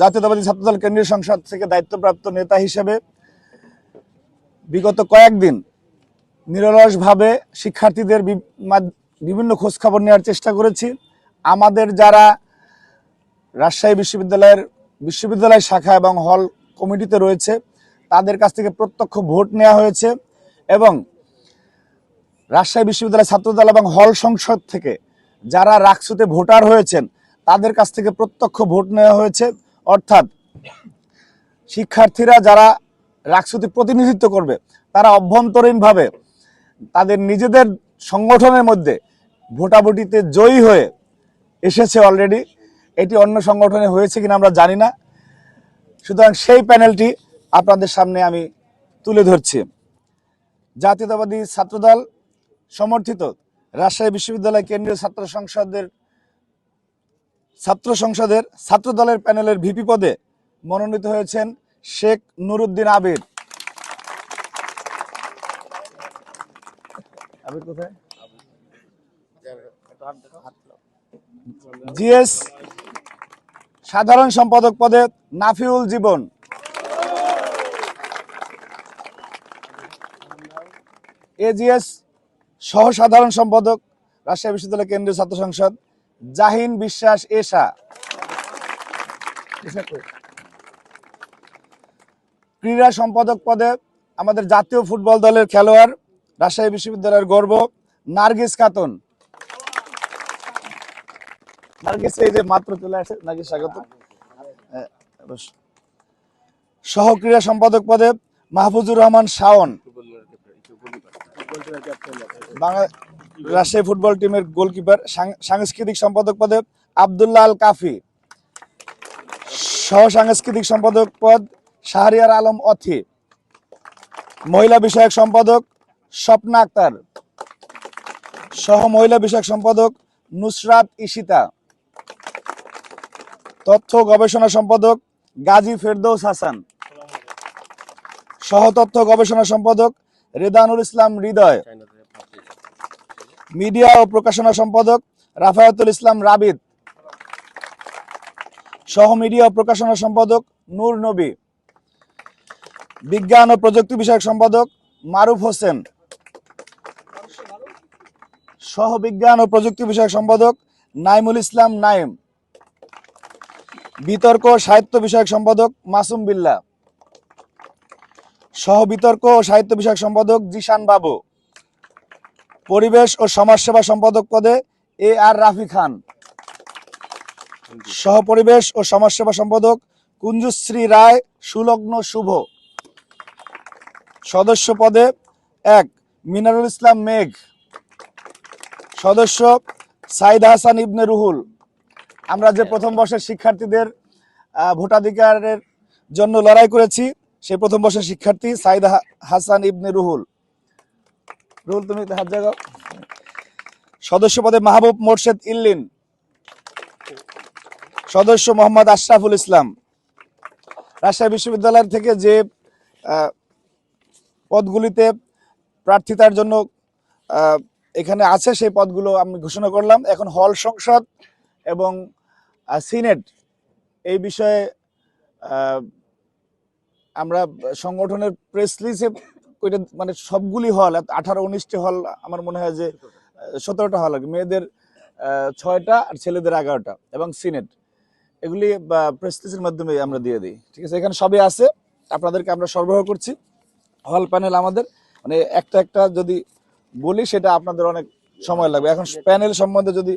জাতীয়তাবাদী ছাত্রদল কেন্দ্রীয় সংসদ থেকে দায়িত্বপ্রাপ্ত নেতা হিসেবে বিগত কয়েকদিন নিরলসভাবে শিক্ষার্থীদের বিভিন্ন খোঁজখবর নেওয়ার চেষ্টা করেছি। আমাদের যারা রাজশাহী বিশ্ববিদ্যালয়ের বিশ্ববিদ্যালয় শাখা এবং হল কমিটিতে রয়েছে, তাদের কাছ থেকে প্রত্যক্ষ ভোট নেওয়া হয়েছে এবং রাজশাহী বিশ্ববিদ্যালয় ছাত্রদল এবং হল সংসদ থেকে যারা রাকসুতে ভোটার হয়েছেন, তাদের কাছ থেকে প্রত্যক্ষ ভোট নেওয়া হয়েছে। অর্থাৎ শিক্ষার্থীরা যারা রাকসুতে প্রতিনিধিত্ব করবে, তারা অভ্যন্তরীণভাবে তাদের নিজেদের সংগঠনের মধ্যে ভোটাভুটিতে জয়ী হয়ে এসেছে অলরেডি এটি অন্য সংগঠনে হয়েছে কিনা আমরা জানি না। সুতরাং সেই প্যানেলটি আপনাদের সামনে আমি তুলে ধরছি। জাতীয়তাবাদী ছাত্রদল সমর্থিত রাজশাহী বিশ্ববিদ্যালয় কেন্দ্রীয় ছাত্র সংসদের ছাত্র সংসদের ছাত্র দলের প্যানেলের ভিপি পদে মনোনীত হয়েছেন শেখ নুরুদ্দিন আবির। জিএস সাধারণ সম্পাদক পদে নাফিউল জীবন। এজিএস সহ সাধারণ সম্পাদক রাজশাহী বিশ্ববিদ্যালয় কেন্দ্রীয় ছাত্র সংসদ। জাহিন বিশ্বাস এশা। ক্রীড়া সম্পাদক পদে আমাদের জাতীয় ফুটবল দলের খেলোয়াড় রাজশাহী বিশ্ববিদ্যালয়ের গর্ব নার্গিস খাতুন। নার্গিস এই যে মাত্র চলে আসে নার্গিস স্বাগত। হ্যাঁ, অবশ্য। সহ ক্রীড়া সম্পাদক পদে মাহফুজুর রহমান শাওন। রাজশাহী ফুটবল টিমের গোলকিপার সাংস্কৃতিক সম্পাদক পদে আবদুল্লাহ আল কাফি। সহ সাংস্কৃতিক সম্পাদক পদ শাহরিয়ার আলম অথি। মহিলা বিষয়ক সম্পাদক স্বপ্না আক্তার। সহ মহিলা বিষয়ক সম্পাদক নুসরাত ইশিতা তথ্য গবেষণা সম্পাদক গাজী ফেরদৌস হাসান। সহ তথ্য গবেষণা সম্পাদক রেদানুল ইসলাম হৃদয়। মিডিয়া ও প্রকাশনা সম্পাদক রাফায়াতুল ইসলাম রাবিদ। সহ মিডিয়া ও প্রকাশনা সম্পাদক নূর নবী। বিজ্ঞান ও প্রযুক্তি বিষয়ক সম্পাদক মারুফ হোসেন। সহ বিজ্ঞান ও প্রযুক্তি বিষয়ক সম্পাদক নাইমুল ইসলাম নাইম। বিতর্ক সাহিত্য বিষয়ক সম্পাদক মাসুম বিল্লাহ সহ বিতর্ক ও সাহিত্য বিষয়ক সম্পাদক জিশান বাবু। পরিবেশ ও সমাজসেবা সম্পাদক পদে এ আর রাফি খান। সহ পরিবেশ ও সমাজসেবা সম্পাদক কুঞ্জশ্রী রায়, সুলগ্ন শুভ। সদস্য পদে এক মিনারুল ইসলাম মেঘ। সদস্য সাইদ হাসান ইবনে রুহুল। আমরা যে প্রথম বর্ষের শিক্ষার্থীদের ভোটাধিকারের জন্য লড়াই করেছি সেই প্রথম বর্ষের শিক্ষার্থী সাইদ হাসান ইবনে রুহুল। রুহুল, তুমি হাত জাগাও। সদস্য পদে মাহবুব মোর্শেদ ইল্লিন। সদস্য মোহাম্মদ আশরাফুল ইসলাম। রাজশাহী বিশ্ববিদ্যালয় থেকে যে পদগুলিতে প্রার্থিতার জন্য এখানে আছে, সেই পদগুলো আমি ঘোষণা করলাম। এখন হল সংসদ এবং সিনেট। এই বিষয়ে আমরা সংগঠনের প্রেস লিস্টে ওইটা মানে সবগুলি হল আঠারো, উনিশটি হল আমার মনে হয় যে সতেরোটা হল মেয়েদের ছয়টা আর ছেলেদের এগারোটা এবং সিনেট। এগুলি প্রেস লিস্টের মাধ্যমে আমরা দিয়ে দিই। ঠিক আছে? এখানে সবই আছে। আপনাদেরকে আমরা সরবরাহ করছি। হল প্যানেল আমাদের। মানে একটা একটা যদি বলি, সেটা আপনাদের অনেক সময় লাগবে। এখন প্যানেল সম্বন্ধে যদি